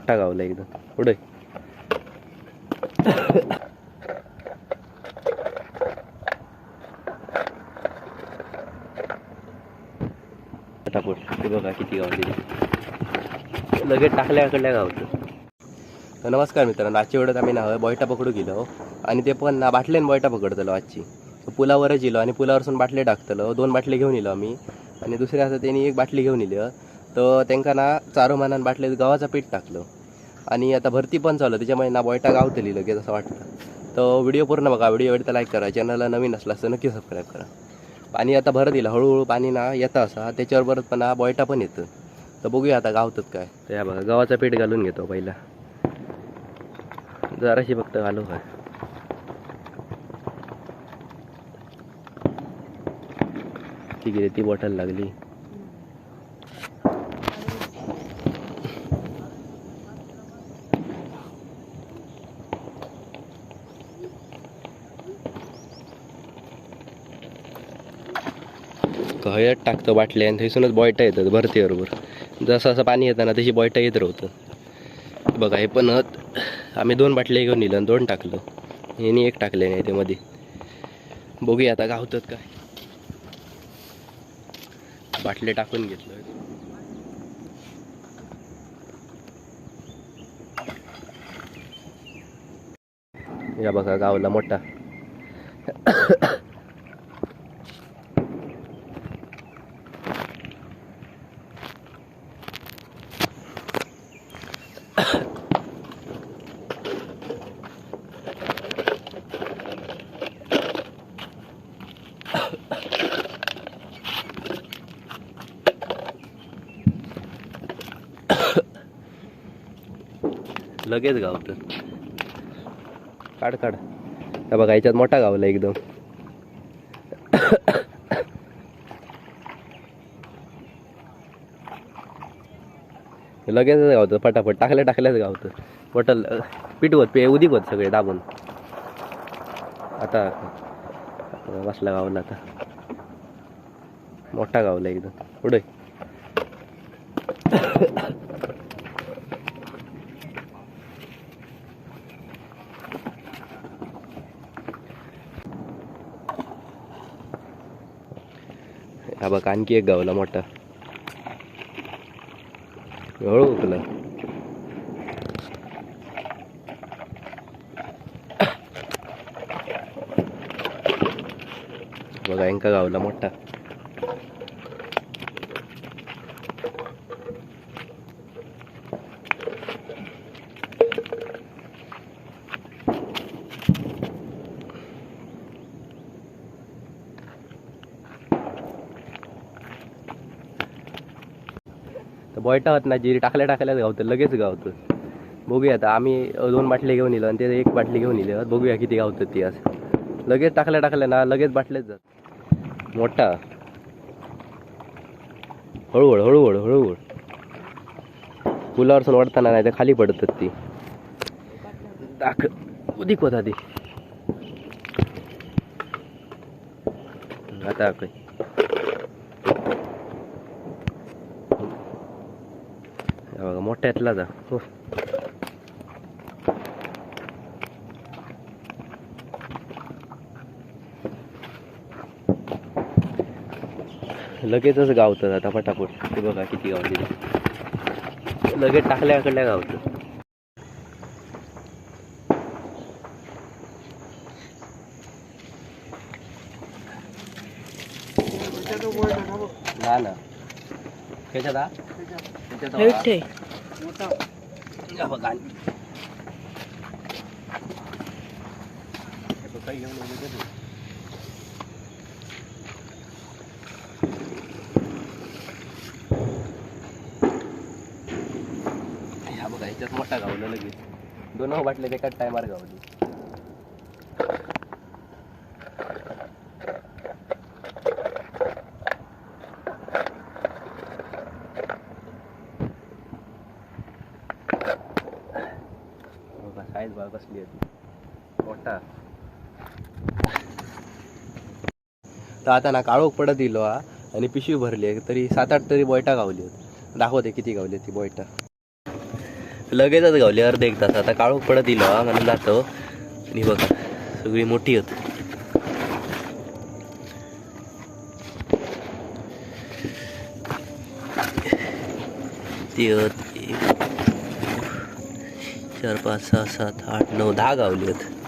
मोठा गावला एकदम पुढे. पटापट. ते बघा किती गावली लगेच टाकल्याकडल्या गावचं. तर नमस्कार मित्रांनो आजच्या वेळेत आम्ही ना बॉयटा पकडू गेलो आणि ते पण ना बाटलेन बॉयटा पकडतलो आजची. पुलावरच गेलो आणि पुलावरसून बाटले टाकतलो. दोन बाटले घेऊन येलो आम्ही. आणि दुसऱ्या असं त्यांनी एक बाटली घेऊन येली तर त्यांना ना चारो मानान बाटलेत गव्हाचं पीठ टाकलं. आणि आता भरती पण चालू त्याच्यामुळे ना बॉयटा गावतली लगेच असं वाटतं. तर व्हिडिओ पूर्ण बघा. व्हिडिओ आवडता लाईक करा. चॅनलला नवीन असला असं नक्की सबस्क्राईब करा. पाणी आता भरत दिलं हळूहळू पाणी ना येतं असा. त्याच्यावर परत पण ना बॉयटा पण येतं. तर बघूया आता गावतात काय. तर या बघा. गव्हाचं पीठ घालून घेतो पहिला. जराशी फक्त घालू काय ठीक आहे ती बॉटल लागली. हळद टाकतो बाटल्या आणि थंयसूनच बॉयटा येतात भरती बरोबर जसं असं पाणी येतं ना तशी बॉयटा येत राहतं. बघा हे पण हत आम्ही दोन बाटल्या घेऊन नेलं आणि दोन टाकलं. यांनी एक टाकले नाही ते मध्ये बघूया आता गावतात काय. बाटले टाकून घेतलं. या बघा गावला मोठा. लगेच गावतं काढ काढ. त्या बघा याच्यात मोठा गावला एकदम. लगेचच गावतं फटाफट टाकल्या टाकल्याच गावतं. बॉटल पीठ पे उदिकवत सगळे दाबून. आता बसला गावला आता. मोठा गावला एकदम. पुढे. हा बघ आणखी एक गावला मोठा. हळू उकला बघा यांका गावला मोठा. बॉयटा होत ना जिरी टाकल्या टाकल्याच गावतं लगेच गावतं. बघूया आता आम्ही दोन बाटले घेऊन येलो आणि ते एक बाटली घेऊन येली बघूया किती गावतं ती असं. लगेच टाकल्या टाकल्या ना लगेच बाटलेच जात. मोठा. हळूहळू हळूहळू हळूहळू. पुलावरसून वाढताना नाही तर खाली पडतात ती. दाख उदिक होता ती. आता काही बघा मोठ्यातला जा. हो. लगेचच गावतं आता पटापट ते बघा किती गावली लगेच टाकल्याकडल्या गावतं. ना. ह्याच्यात मोठा गावला लगेच. दोन बाटले एकाच टायमार गावली. बघा बघा कसली आहे मोठा. तर आता ना काळोख पडत दिलो हा. आणि पिशवी भरली आहे तरी सात आठ तरी बोयटा गावली होती. दाखवते किती गावली ती बोयटा. लगेचच गावली अर्धे एक तास. आता काळोख पडत दिलो हा म्हणून जातो. आणि बघा सगळी मोठी होत. ती होत. चार पाच सहा सात आठ नऊ दहा गावली आहेत.